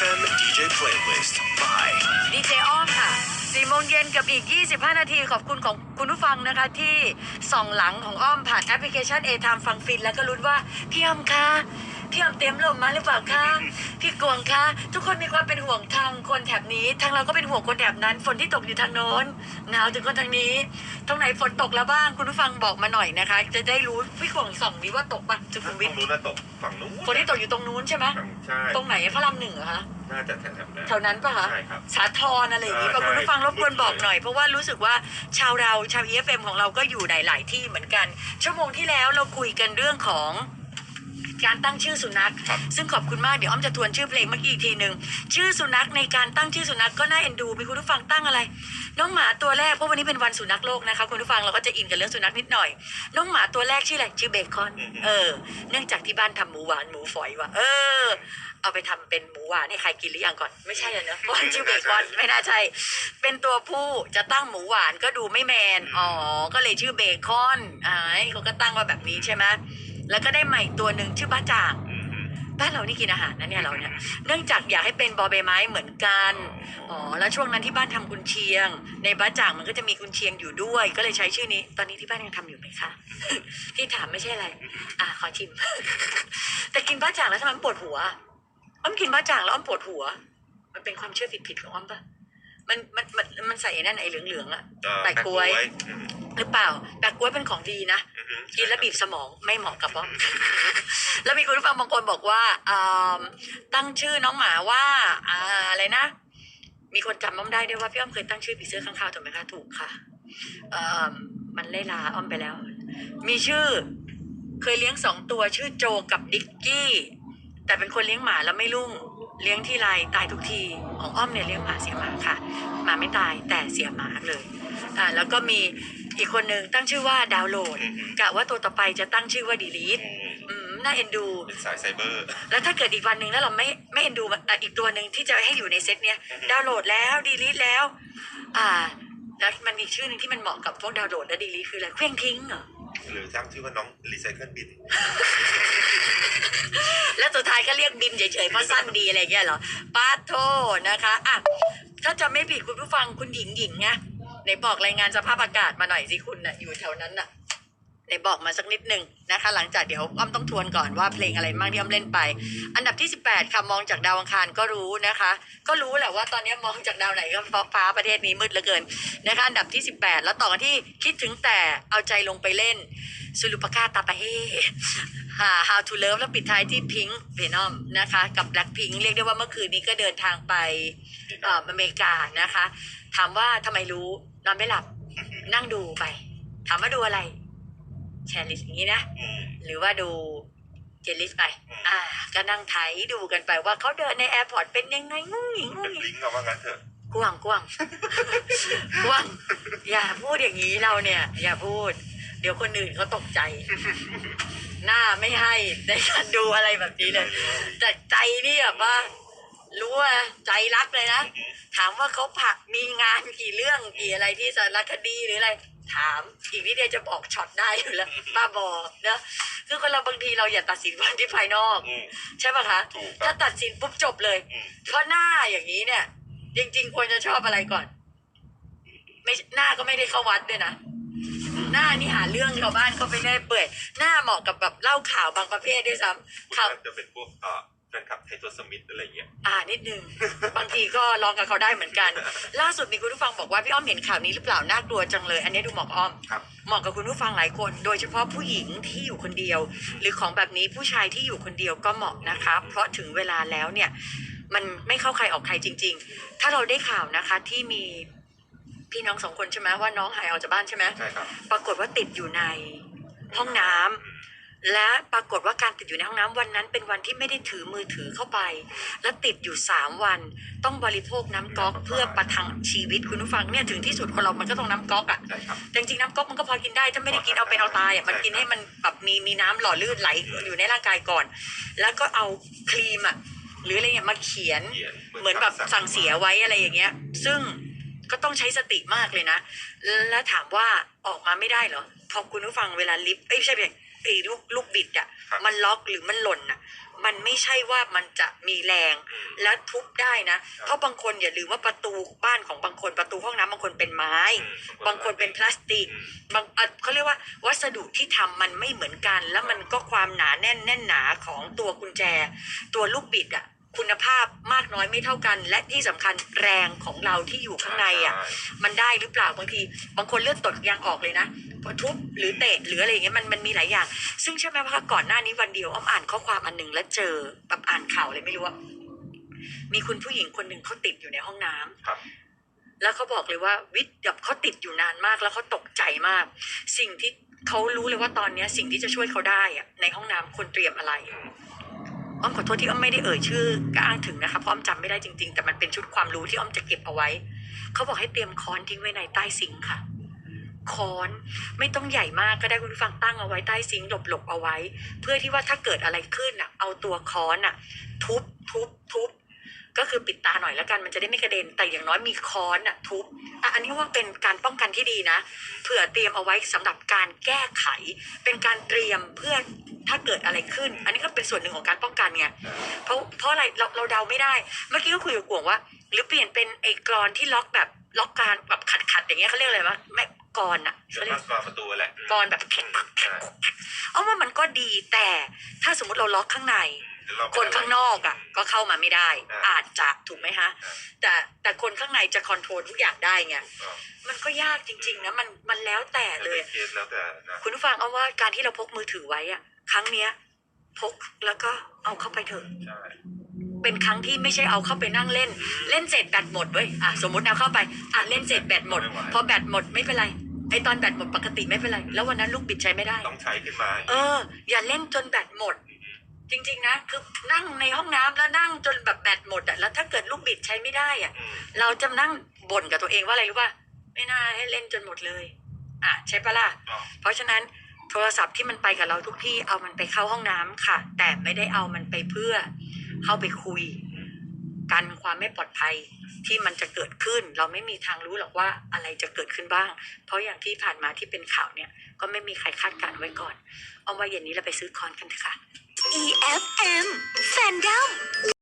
FM DJ Playlist by ดีเจอ้อมค่ะ4โมงเย็นกับอีก 25 นาทีขอบคุณของคุณผู้ฟังนะคะ ที่ส่องหลังของอ้อมผ่านแอปพลิเคชัน A Time ฟังฟิน แล้วก็รุ้นว่า พี่อ้อมคะ พี่อ้อมเต็มลมมาหรือเปล่าคะพี่กวงคะทุกคนมีความเป็นห่วงทางคนแถบนี้ทางเราก็เป็นห่วงคนแถบนั้น ฝนที่ตกอยู่ทางโน้นหนาวถึงคนทางนี้ ตรงไหนฝนตกแล้วบ้างคุณผู้ฟังบอกมาหน่อยนะคะ จะได้รู้พี่กวงส่องดีว่าตกปะสุขุมวิทฝั่งนู้นน่ะตกฝั่งนู้นฝนที่ตกอยู่ตรงนู้นใช่ไหมฝั่งใช่ตรงไหนพระรามหนึ่งเหรอคะน่าจะแถวๆนั้นแถวนั้นปะคะใช่ครับ สาทรอะไรอย่างนี้อ่าป่ะคุณผู้ฟังใช่รบกวนบอกเลยหน่อยเพราะว่ารู้สึกว่าชาวเราชาว EFM ของเราก็อยู่ในหลายที่เหมือนกัน ชั่วโมงที่แล้วเราคุยกันเรื่องของ การตั้งชื่อสุนัขครับซึ่งขอบคุณมากเดี๋ยวอ้อมจะทวนชื่อเพลงเมื่อกี้อีกทีหนึ่งชื่อสุนัขในการตั้งชื่อสุนัขก็น่าเอ็นดูมีคุณผู้ฟังตั้งอะไร น้องหมาตัวแรกเพราะวันนี้เป็นวันสุนัขโลกนะคะคุณผู้ฟังเราก็จะอินกับเรื่องสุนัขนิดหน่อย น้องหมาตัวแรกชื่ออะไรชื่อเบคอน เออ เนื่องจากที่บ้านทำหมูหวานหมูฝอยว่ะเออ เอาไปทำเป็นหมูหวานให้ใครกินหรือยังก่อนไม่ใช่อะเนอะเพราะมันชื่อเบคอนไม่น่าใช่เป็นตัวผู้จะตั้งหมูหวานก็ดูไม่แมนอ๋อก็เลยชื่อเบคอนอ่าเขาก็ตั้งมาแบบนี้ใช่ไหม แล้วก็ได้ใหม่ตัวหนึ่งชื่อบ้าจ่างอืมบ้านเรานี่กินอาหารนะเนี่ยเราเนี่ย เนื่องจากอยากให้เป็นบอใบไม้เหมือนกัน อ๋อ แล้วช่วงนั้นที่บ้านทำกุนเชียง ในบ้านจ่างมันก็จะมีกุนเชียงอยู่ด้วย ก็เลยใช้ชื่อนี้ ตอนนี้ที่บ้านยังทำอยู่ไหมคะ ที่ถามไม่ใช่อะไร อะขอชิม แต่กินบ้าจ่างแล้วทำไมมันปวดหัว อ้อมกินบ้าจ่างแล้วอ้อมปวดหัว มันเป็นความเชื่อผิดๆของอ้อมปะมันมันมันมันใส่ไอ้นั่นไอ้เหลืองๆอะอ่าแปะกล้วยอืม หรือเปล่าแปะกล้วยเป็นของดีนะอืมอืมกินแล้วบีบสมองไม่เหมาะกับอ้อมแล้วมีคุณผู้ฟังบางคนบอกว่าอ่าตั้งชื่อน้องหมาว่าอ่าอะไรนะ มีคนจำอ้อมได้ด้วยว่าพี่อ้อมเคยตั้งชื่อผีเสื้อข้างคาวถูกไหมคะถูกค่ะเอ่อมันเล่ลาอ้อมไปแล้ว มีชื่อ เคยเลี้ยงสองตัวชื่อโจกับดิกกี้ แต่เป็นคนเลี้ยงหมาแล้วไม่รุ่ง เลี้ยงที่ไรตายทุกที ของอ้อมเนี่ยเลี้ยงหมาเสียหมาค่ะ หมาไม่ตายแต่เสียหมาเลย อ่าแล้วก็มี อีกคนหนึ่งตั้งชื่อว่าดาวน์โหลดอืมอืม กะว่าตัวต่อไปจะตั้งชื่อว่าดีลีทอืมอืมน่าเอ็นดู เป็นสายไซเบอร์ แล้วถ้าเกิดอีกวันหนึ่งแล้วเราไม่ไม่เอ็นดูมันอะอีกตัวหนึ่งที่จะให้อยู่ในเซตเนี้ยดาวน์โหลดแล้วดีลีทแล้ว อ่า แล้วมันมีชื่อหนึ่งที่มันเหมาะกับพวกดาวน์โหลดและดีลีทคืออะไรเคว้งทิ้งเหรอหรือตั้งชื่อว่าน้องรีไซเคิลบิน แล้วสุดท้ายก็เรียกบินเฉยๆเพราะสั้นดีอะไรเงี้ยเหรอป้าโทนะคะอะถ้าจะไม่ผิดคุณผู้ฟังคุณหญิงหญิงไง ไหนบอกรายงานสภาพอากาศมาหน่อยสิคุณน่ะ อยู่แถวนั้นน่ะ ไหนบอกมาสักนิดหนึ่งนะคะ หลังจากเดี๋ยวอ้อมต้องทวนก่อนว่าเพลงอะไรบ้างที่อ้อมเล่นไป อันดับที่ 18 ค่ะมองจากดาวอังคารก็รู้นะคะ ก็รู้แหละว่าตอนนี้มองจากดาวไหนก็ฟ้าฟ้าประเทศนี้มืดเหลือเกินนะคะ อันดับที่ 18 แล้วต่อกันที่คิดถึงแต่เอาใจลงไปเล่นสุรุปกาตาปะเฮหา How to Love แล้วปิดท้ายที่ Pink Venom นะคะ กับ Blackpink เรียกได้ว่าเมื่อคืนนี้ก็เดินทางไปอออเมริกานะคะ ถามว่าทำไมรู้นอนไม่หลับนั่งดูไป ถามว่าดูอะไร แชร์ลิสต์อย่างนี้นะอืมหรือว่าดูเจลิสต์ไปอืมอ่า ก็นั่งไถดูกันไปว่าเขาเดินในแอร์พอร์ตเป็นยังไงงุ้งหงิงงุ้เป็งนหงิงลิงก์เอาว่างั้นเถอะกว้างกว้างกว้างอย่าพูดอย่างนี้เราเนี่ย อย่าพูด เดี๋ยวคนอื่นเขาตกใจ หน้าไม่ให้ในการดูอะไรแบบนี้เลยแต่ใจนี่แบบว่า รู้ว่าใจรักเลยนะ ถามว่าเขาผักมีงานกี่เรื่องกี่อะไรที่สารคดีหรืออะไร ถามอีกนิดเดียวจะบอกช็อตได้อยู่แล้วบ้าบอเนอะคือคนเราบางทีเราอย่าตัดสินคนที่ภายนอก อืม ใช่ปะคะ ถูกคถ้ารับตัดสินปุ๊บจบเลย อืม เพราะหน้าอย่างนี้เนี่ย จริง ๆ ควรจะชอบอะไรก่อน ไม่หน้าก็ไม่ได้เข้าวัดด้วยนะ หน้านี่หาเรื่องชาวบ้านเขาไปได้เปื่อย หน้าเหมาะกับแบบเล่าข่าวบางประเภทด้วยซ้ำข่าวน่าจะเป็นพวกเอ่อ แฟนคลับไทตัวสมิธอะไรเงี้ย อ่านิดนึง บางทีก็ลองกับเขาได้เหมือนกัน ล่าสุดมีคุณผู้ฟังบอกว่าพี่อ้อมเห็นข่าวนี้หรือเปล่าน่ากลัวจังเลย อันนี้ดูเหมาะกับอ้อมครับ เหมาะกับคุณผู้ฟังหลายคน โดยเฉพาะผู้หญิงที่อยู่คนเดียว หรือของแบบนี้ผู้ชายที่อยู่คนเดียวก็เหมาะนะคะ เพราะถึงเวลาแล้วเนี่ย มันไม่เข้าใครออกใครจริง ๆ ถ้าเราได้ข่าวนะคะที่มีพี่น้องสองคนใช่ไหมว่าน้องหายออกจากบ้านใช่ไหมใช่ครับ ปรากฏว่าติดอยู่ในห้องน้ำ และปรากฏว่าการติดอยู่ในห้องน้ำวันนั้น เป็นวันที่ไม่ได้ถือมือถือเข้าไป และติดอยู่สามวัน ต้องบริโภคน้ำก๊อกเพื่อประทังชีวิตคุณผู้ฟังเนี่ยถึงที่สุดคนเรามันก็ต้องน้ำก๊อกอะใช่ครับแต่จริงๆน้ำก๊อกมันก็พอกินได้ถ้าไม่ได้กินเอาเป็นเอาตายอะมันกินให้มันแบบมีมีน้ำหล่อลื่นไหลอยู่ในร่างกายก่อน แล้วก็เอาครีมอะหรืออะไรเงี้ยมาเขียนเขียนเหมือนแบบสั่งเสียไว้อะไรอย่างเงี้ย ซึ่งก็ต้องใช้สติมากเลยนะ แล้วถามว่าออกมาไม่ได้เหรอพอคุณผู้ฟังเวลาลิฟต์เอ้ยไม่ใช่เพียไอ้ลูกลูกบิดอะมันล็อกหรือมันหล่นอะ มันไม่ใช่ว่ามันจะมีแรงอืมและทุบได้นะ เพราะบางคนอย่าลืมว่าประตูบ้านของบางคนประตูห้องน้ำบางคนเป็นไม้ อืมบางคนเป็นพลาสติก อืม บางอะเขาเรียกว่าวัสดุที่ทำมันไม่เหมือนกัน แล้วมันก็ความหนาแน่นแน่นหนาของตัวกุญแจ ตัวลูกบิดอะคุณภาพมากน้อยไม่เท่ากัน และที่สำคัญแรงของเราที่อยู่ข้างในอะใช่มันได้หรือเปล่าบางที บางคนเลือดตกยางออกเลยนะพอ ทุบหรือเตะหรืออะไรอย่างเงี้ยมันมันมีหลายอย่าง ซึ่งใช่อไหมว่าก่อนหน้านี้วันเดียวอ้อมอ่านข้อความอันหนึ่งแล้วเจอแบบอ่านข่าวเลยไม่รู้ว่ามีคุณผู้หญิงคนหนึ่งเขาติดอยู่ในห้องน้ำครับ แล้วเขาบอกเลยว่าวิทย์แบบเขาติดอยู่นานมากแล้วเขาตกใจมาก สิ่งที่เขารู้เลยว่าตอนเนี้ย สิ่งที่จะช่วยเขาได้อะในห้องน้ำควรเตรียมอะไรอืมอ้อมขอโทษที่อ้อมไม่ได้เอ่ยชื่อกอ้างถึงนะคะเพราะอ้อมจำไม่ได้จริง ๆ แต่มันเป็นชุดความรู้ที่อ้อมจะเก็บเอาไว้เขาบอกให้เตรียมค้อนทิ้งไว้ในใต้ซิงค์ค่ะ ค้อน ไม่ต้องใหญ่มากก็ได้คุณผู้ฟังตั้งเอาไว้ใต้ซิงค์หลบๆเอาไว้ เพื่อที่ว่าถ้าเกิดอะไรขึ้นอะ เอาตัวค้อนอะ ทุบทุบทุบก็คือปิดตาหน่อยแล้วกันมันจะได้ไม่กระเด็นแต่อย่างน้อยมีค้อนอะทุบอะอันนี้ว่าเป็นการป้องกันที่ดีนะเผื่อเตรียมเอาไว้สำหรับการแก้ไข เป็นการเตรียมเพื่อถ้าเกิดอะไรขึ้น อันนี้ก็เป็นส่วนหนึ่งของการป้องกันไงเพราะเพราะอะไรเราเราเดาไม่ได้ เมื่อกี้ก็คุยกับกวงว่า หรือเปลี่ยนเป็นไอ้กรอนที่ล็อกแบบล็อกการแบบขัดขัดอย่างเงี้ยเขาเรียกอะไรวะ กรอนอะส่วเขานเรียมากกกรอนประตูแหละกรอนแบบแข็งแข็งเอาว่ามันก็ดีแต่ถ้าสมมติเราล็อกข้างใน คนข้างนอกอะก็เข้ามาไม่ได้ อาจจะถูกไหมคะแต่แต่คนข้างในจะคอนโทรลทุกอย่างได้ไงมันก็ยากจริง ๆ นะมันมันแล้วแต่เลยเคสแล้วแต่นะคุณผู้ฟังเอาว่าการที่เราพกมือถือไว้อะครั้งเนี้ย พกแล้วก็เอาเข้าไปเถอะใช่เป็นครั้งที่ไม่ใช่เอาเข้าไปนั่งเล่น เล่นเสร็จแบตหมดเว้ยอะสมมติเอาเข้าไป อะเล่นเสร็จแบตหมด พอแบตหมดไม่เป็นไร ไอตอนแบตหมดปกติไม่เป็นไร แล้ววันนั้นลูกบิดใช้ไม่ได้ ต้องใช้ขึ้นมาเออ อย่าเล่นจนแบตหมด จริง ๆ นะ คือนั่งในห้องน้ำแล้วนั่งจนแบบแบตหมดอะแล้วถ้าเกิดลูกบิดใช้ไม่ได้อะอืมเราจะนั่งบ่นกับตัวเองว่าอะไรรู้ป่ะไม่น่าให้เล่นจนหมดเลย อะใช่ปะล่ะอ๋อเพราะฉะนั้นโทรศัพท์ที่มันไปกับเราทุกที่เอามันไปเข้าห้องน้ำค่ะ แต่ไม่ได้เอามันไปเพื่อเข้าไปคุย กันความไม่ปลอดภัยที่มันจะเกิดขึ้น เราไม่มีทางรู้หรอกว่าอะไรจะเกิดขึ้นบ้าง เพราะอย่างที่ผ่านมาที่เป็นข่าวเนี่ย ก็ไม่มีใครคาดการณ์ไว้ก่อน เอาไว้เย็นนี้เราไปซื้อคอนกันเถอะค่ะ EFM Fandom